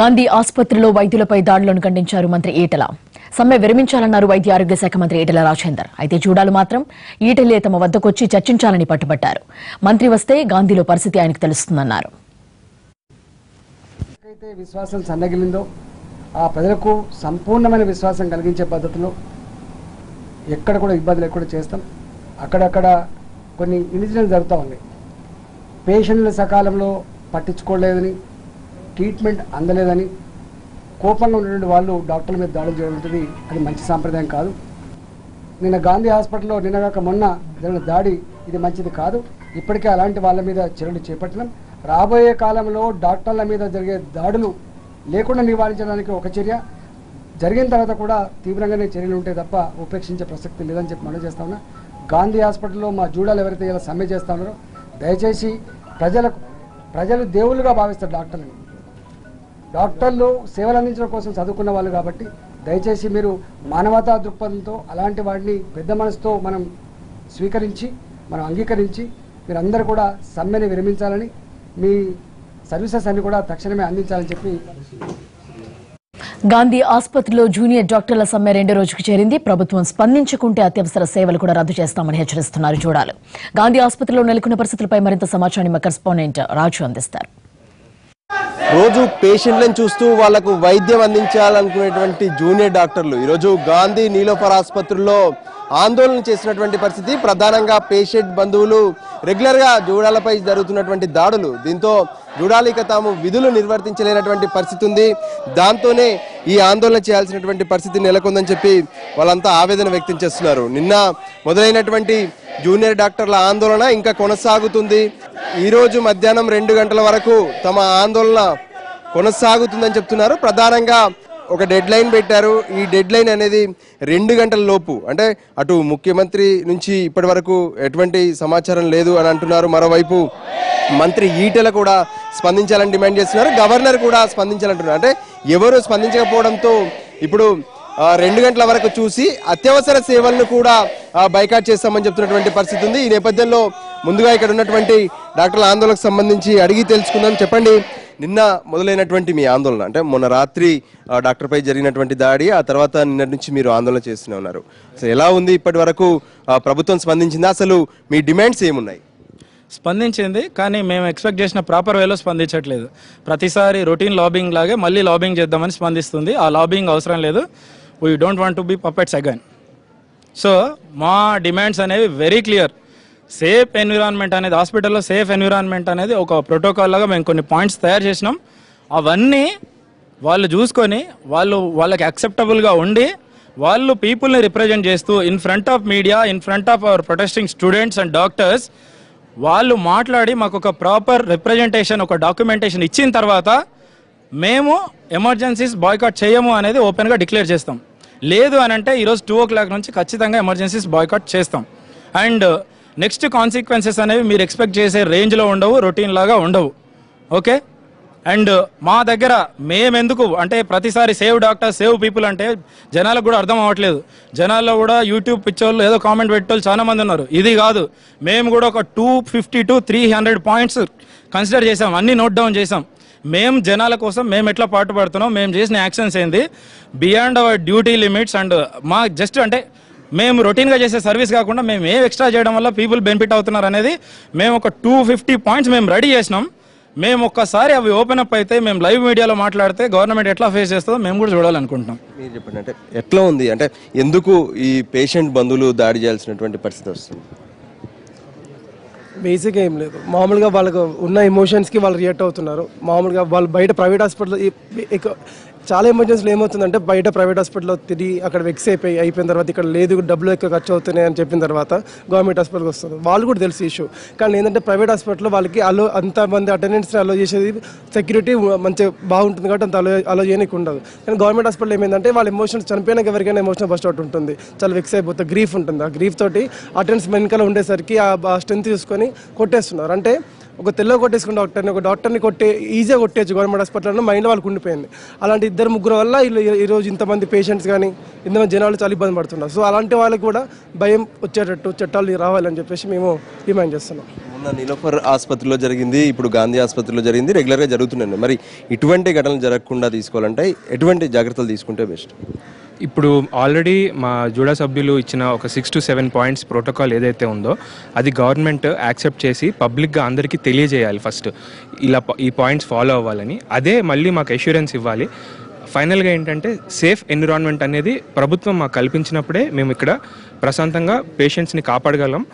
గాంధీ ఆసుపత్రిలో వైద్యులపై దాడులను ఖండించారు మంత్రి ఈటల. సమ్మె విరమించాలన్నారు వైద్య ఆరోగ్య శాఖ మంత్రి ఈటల రాజేందర్. అయితే చూడాలు మాత్రం ఈటలే తమ వద్దకొచ్చి చర్చించాలని పట్టుబట్టారు. మంత్రి వస్తే గాంధీలో పరిస్థితి ఆయనకు తెలుస్తుందన్నారు. విశ్వాసం సన్నగిలిందో ఆ ప్రజలకు సంపూర్ణమైన విశ్వాసం కలిగించే పద్ధతిలో ఎక్కడ కూడా ఇబ్బంది లేకుండా చేస్తాం. అక్కడక్కడ కొన్ని ఇన్సిడెంట్స్ జరుగుతూ ఉన్నాయి. పేషెంట్లు సకాలంలో పట్టించుకోలేదని ట్రీట్మెంట్ అందలేదని కోపంలో ఉన్నటువంటి వాళ్ళు డాక్టర్ల మీద దాడులు చేయడం అది మంచి సాంప్రదాయం కాదు. నిన్న గాంధీ హాస్పిటల్లో నిన్నగాక మొన్న జరిగిన దాడి ఇది మంచిది కాదు. ఇప్పటికే అలాంటి వాళ్ళ మీద చర్యలు చేపట్టడం. రాబోయే కాలంలో డాక్టర్ల మీద జరిగే దాడులు లేకుండా నివారించడానికి ఒక చర్య. జరిగిన తర్వాత కూడా తీవ్రంగానే చర్యలు ఉంటాయి తప్ప ఉపేక్షించే ప్రసక్తి లేదని చెప్పి మనం చేస్తా ఉన్నా. గాంధీ హాస్పిటల్లో మా జూడాలు ఎవరైతే ఇలా సమ్మె చేస్తా ఉన్నారో దయచేసి ప్రజలకు ప్రజలు దేవుళ్ళుగా భావిస్తారు డాక్టర్లను. డాక్టర్లు సేవలు అందించడం కోసం చదువుకున్న వాళ్ళు కాబట్టి దయచేసి మీరు మానవతా దృక్పథంతో అలాంటి వాడిని పెద్ద మనసుతో మనం స్వీకరించి మనం అంగీకరించి మీరందరూ కూడా సమ్మెని విరమించాలని మీ సర్వీసెస్ అన్ని కూడా తక్షణమే అందించాలని చెప్పి గాంధీ ఆసుపత్రిలో జూనియర్ డాక్టర్ల సమ్మె రెండో రోజుకు చేరింది. ప్రభుత్వం స్పందించకుంటే అత్యవసర సేవలు కూడా రద్దు చేస్తామని హెచ్చరిస్తున్నారు చూడాలి. గాంధీ ఆసుపత్రిలో నెలకొన్న పరిస్థితులపై మరింత సమాచారాన్ని మా కరెస్పాండెంట్ రాజు అందిస్తారు. రోజు పేషెంట్లను చూస్తూ వాళ్ళకు వైద్యం అందించాలనుకునేటువంటి జూనియర్ డాక్టర్లు. ఈరోజు గాంధీ నీలోఫర్ ఆసుపత్రిలో ఆందోళన చేసినటువంటి పరిస్థితి. ప్రధానంగా పేషెంట్ బంధువులు రెగ్యులర్గా జూడాలపై జరుగుతున్నటువంటి దాడులు. దీంతో జూడాలిక తాము విధులు నిర్వర్తించలేనటువంటి పరిస్థితి ఉంది. దాంతోనే ఈ ఆందోళన చేయాల్సినటువంటి పరిస్థితి నెలకొందని చెప్పి వాళ్ళంతా ఆవేదన వ్యక్తం చేస్తున్నారు. నిన్న మొదలైనటువంటి జూనియర్ డాక్టర్ల ఆందోళన ఇంకా కొనసాగుతుంది. ఈరోజు మధ్యాహ్నం రెండు గంటల వరకు తమ ఆందోళన కొనసాగుతుందని చెప్తున్నారు. ప్రధానంగా ఒక డెడ్ లైన్ పెట్టారు. ఈ డెడ్ లైన్ అనేది రెండు గంటల లోపు అంటే అటు ముఖ్యమంత్రి నుంచి ఇప్పటి వరకు ఎటువంటి సమాచారం లేదు అని అంటున్నారు. మరోవైపు మంత్రి ఈటెల కూడా స్పందించాలని డిమాండ్ చేస్తున్నారు. గవర్నర్ కూడా స్పందించాలంటున్నారు. అంటే ఎవరు స్పందించకపోవడంతో ఇప్పుడు రెండు గంటల వరకు చూసి అత్యవసర సేవలను కూడా బైకాట్ చేస్తామని చెప్తున్నటువంటి పరిస్థితి ఉంది. ఈ నేపథ్యంలో ముందుగా ఇక్కడ ఉన్నటువంటి డాక్టర్ల ఆందోళనకు సంబంధించి అడిగి తెలుసుకుందాం. చెప్పండి నిన్న మొదలైనటువంటి మీ ఆందోళన అంటే మొన్న రాత్రి డాక్టర్పై జరిగినటువంటి దాడి ఆ తర్వాత నిన్నటి నుంచి మీరు ఆందోళన చేస్తూనే ఉన్నారు. అసలు ఎలా ఉంది ఇప్పటి వరకు ప్రభుత్వం స్పందించిందా? అసలు మీ డిమాండ్స్ ఏమున్నాయి? స్పందించింది కానీ మేము ఎక్స్పెక్ట్ చేసిన ప్రాపర్ వేలో స్పందించట్లేదు. ప్రతిసారి రొటీన్ లాబింగ్ లాగే మళ్ళీ లాబింగ్ చేద్దామని స్పందిస్తుంది. ఆ లాబింగ్ అవసరం లేదు. We don't want to be puppets again so మా డిమాండ్స్ అనేవి వెరీ క్లియర్ సేఫ్ ఎన్విరాన్మెంట్ అనేది హాస్పిటల్లో సేఫ్ ఎన్విరాన్మెంట్ అనేది ఒక ప్రోటోకాల్ లాగా మేము కొన్ని పాయింట్స్ తయారు చేసినాం. అవన్నీ వాళ్ళు చూసుకొని వాళ్ళు వాళ్ళకి అక్సెప్టబుల్గా ఉండి వాళ్ళు పీపుల్ని రిప్రజెంట్ చేస్తూ in front of media in front of our protesting students and doctors వాళ్ళు మాట్లాడి మాకు ఒక ప్రాపర్ రిప్రజెంటేషన్ ఒక డాక్యుమెంటేషన్ ఇచ్చిన తర్వాత మేము ఎమర్జెన్సీస్ బాయ్కాట్ చేయము అనేది ఓపెన్గా డిక్లేర్ చేస్తాం. లేదు అని అంటే ఈరోజు టూ ఓ క్లాక్ నుంచి ఖచ్చితంగా ఎమర్జెన్సీస్ బాయ్కాట్ చేస్తాం. అండ్ నెక్స్ట్ కాన్సిక్వెన్సెస్ అనేవి మీరు ఎక్స్పెక్ట్ చేసే రేంజ్లో ఉండవు రొటీన్ లాగా ఉండవు. ఓకే అండ్ uh, మా దగ్గర మేమెందుకు అంటే ప్రతిసారి సేవ్ డాక్టర్ సేవ్ పీపుల్ అంటే జనాలకు కూడా అర్థం అవ్వట్లేదు. జనాల్లో కూడా యూట్యూబ్ పిచ్చోళ్ళు ఏదో కామెంట్ పెట్టేవాళ్ళు చాలా మంది ఉన్నారు. ఇది కాదు. మేము కూడా ఒక two fifty to three hundred points consider చేసాం. అన్నీ నోట్ డౌన్ చేసాం. మేము జనాల కోసం మేము ఎట్లా పాటుపడుతున్నాం మేము చేసిన యాక్షన్స్ ఏంది? Beyond our duty limits and మా జస్ట్ అంటే మేము రొటీన్గా చేసే సర్వీస్ కాకుండా మేము ఏం ఎక్స్ట్రా చేయడం వల్ల పీపుల్ బెనిఫిట్ అవుతున్నారు అనేది మేము ఒక టూ ఫిఫ్టీ పాయింట్స్ మేము రెడీ చేసినాం. మేము ఒక్కసారి అవి ఓపెన్ అప్ అయితే మేము లైవ్ మీడియాలో మాట్లాడితే గవర్నమెంట్ ఎట్లా ఫేస్ చేస్తుందో మేము కూడా చూడాలనుకుంటున్నాం. మీరు చెప్పండి అంటే ఎట్లా ఉంది? అంటే ఎందుకు ఈ పేషెంట్ బంధువులు దాడి చేయాల్సినటువంటి పరిస్థితి వస్తుంది? బేసిక్ ఏం లేదు. మామూలుగా వాళ్ళకు ఉన్న ఎమోషన్స్కి వాళ్ళు రియాక్ట్ అవుతున్నారు. మామూలుగా వాళ్ళు బయట ప్రైవేట్ హాస్పిటల్ చాలా ఎమర్జెన్సీలు ఏమవుతుందంటే బయట ప్రైవేట్ హాస్పిటల్లో తిరిగి అక్కడ వెక్స్ అయిపోయి అయిపోయిన తర్వాత ఇక్కడ లేదు డబ్బులు ఎక్కువ ఖర్చు అవుతున్నాయి అని చెప్పిన తర్వాత గవర్నమెంట్ హాస్పిటల్కి వస్తుంది. వాళ్ళు కూడా తెలిసి ఇష్యూ కానీ ఏంటంటే ప్రైవేట్ హాస్పిటల్లో వాళ్ళకి అలో అంతమంది అటెండెన్స్ని అలో చేసేది సెక్యూరిటీ మంచిగా బాగుంటుంది కాబట్టి అంత అలో అలో చేయడానికి ఉండదు. కానీ గవర్నమెంట్ హాస్పిటల్ ఏమైందంటే వాళ్ళ ఎమోషన్స్ చనిపోయినాక ఎవరికైనా ఎమోషన్ బస్ట్ అవుట్ ఉంటుంది. చాలా వెక్స్ అయిపోతుంది గ్రీఫ్ ఉంటుంది. ఆ గ్రీఫ్ తోటి అటెండెన్స్ వెనకాల ఉండేసరికి ఆ స్ట్రెంత్ చూసుకొని కొట్టేస్తున్నారు. అంటే ఒక తెల్ల కొట్టేసుకున్న డాక్టర్ని ఒక డాక్టర్ని కొట్టే ఈజీగా కొట్టేయచ్చు గవర్నమెంట్ హాస్పిటల్లో మైండ్ వాళ్ళకు ఉండిపోయింది. అలాంటి ఇద్దరు ముగ్గురు వల్ల ఈరోజు ఇంతమంది పేషెంట్స్ కానీ ఇంతమంది జనాలు చాలా ఇబ్బంది పడుతున్నారు. సో అలాంటి వాళ్ళకి కూడా భయం వచ్చేటట్టు చట్టాలు రావాలని చెప్పేసి మేము డిమాండ్ చేస్తున్నాం. మొన్న ఆసుపత్రిలో జరిగింది ఇప్పుడు గాంధీ ఆసుపత్రిలో జరిగింది రెగ్యులర్గా జరుగుతున్నాయి. మరి ఇటువంటి ఘటనలు జరగకుండా తీసుకోవాలంటే ఎటువంటి జాగ్రత్తలు తీసుకుంటే బెస్ట్? ఇప్పుడు ఆల్రెడీ మా జూడా సభ్యులు ఇచ్చిన ఒక six to seven points protocol ఏదైతే ఉందో అది గవర్నమెంట్ యాక్సెప్ట్ చేసి పబ్లిక్గా అందరికీ తెలియజేయాలి ఫస్ట్ ఇలా ప- ఈ పాయింట్స్ ఫాలో అవ్వాలని. అదే మళ్ళీ మాకు అష్యూరెన్స్ ఇవ్వాలి. ఫైనల్గా ఏంటంటే సేఫ్ ఎన్విరాన్మెంట్ అనేది ప్రభుత్వం మాకు కల్పించినప్పుడే మేము ఇక్కడ ప్రశాంతంగా పేషెంట్స్ని కాపాడగలం.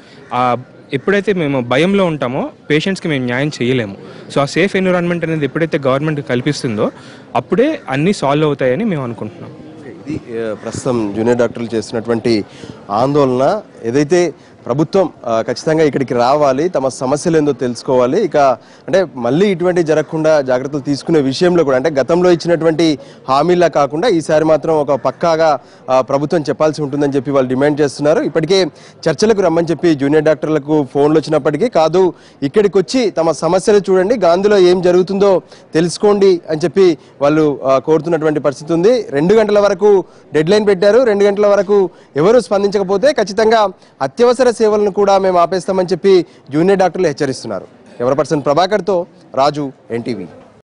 ఎప్పుడైతే మేము భయంలో ఉంటామో పేషెంట్స్కి మేము న్యాయం చేయలేము. సో ఆ సేఫ్ ఎన్విరాన్మెంట్ అనేది ఎప్పుడైతే గవర్నమెంట్ కల్పిస్తుందో అప్పుడే అన్నీ సాల్వ్ అవుతాయని మేము అనుకుంటున్నాం. ఇది ప్రస్తుతం జూనియర్ డాక్టర్లు చేస్తున్నటువంటి ఆందోళన ఏదైతే ప్రభుత్వం ఖచ్చితంగా ఇక్కడికి రావాలి తమ సమస్యలు ఏందో తెలుసుకోవాలి ఇక అంటే మళ్ళీ ఇటువంటి జరగకుండా జాగ్రత్తలు తీసుకునే విషయంలో కూడా అంటే గతంలో ఇచ్చినటువంటి హామీలా కాకుండా ఈసారి మాత్రం ఒక పక్కాగా ప్రభుత్వం చెప్పాల్సి ఉంటుందని చెప్పి వాళ్ళు డిమాండ్ చేస్తున్నారు. ఇప్పటికే చర్చలకు రమ్మని చెప్పి జూనియర్ డాక్టర్లకు ఫోన్లు వచ్చినప్పటికీ కాదు ఇక్కడికి వచ్చి తమ సమస్యలు చూడండి గాంధీలో ఏం జరుగుతుందో తెలుసుకోండి అని చెప్పి వాళ్ళు కోరుతున్నటువంటి పరిస్థితి ఉంది. రెండు గంటల వరకు డెడ్ లైన్ పెట్టారు రెండు గంటల వరకు ఎవరు స్పందించకపోతే ఖచ్చితంగా అత్యవసర సేవలను కూడా మేము ఆపేస్తామని చెప్పి జూనియర్ డాక్టర్లు హెచ్చరిస్తున్నారు. ఎవరి పర్సన్ ప్రభాకర్తో రాజు ఎన్టీవీ.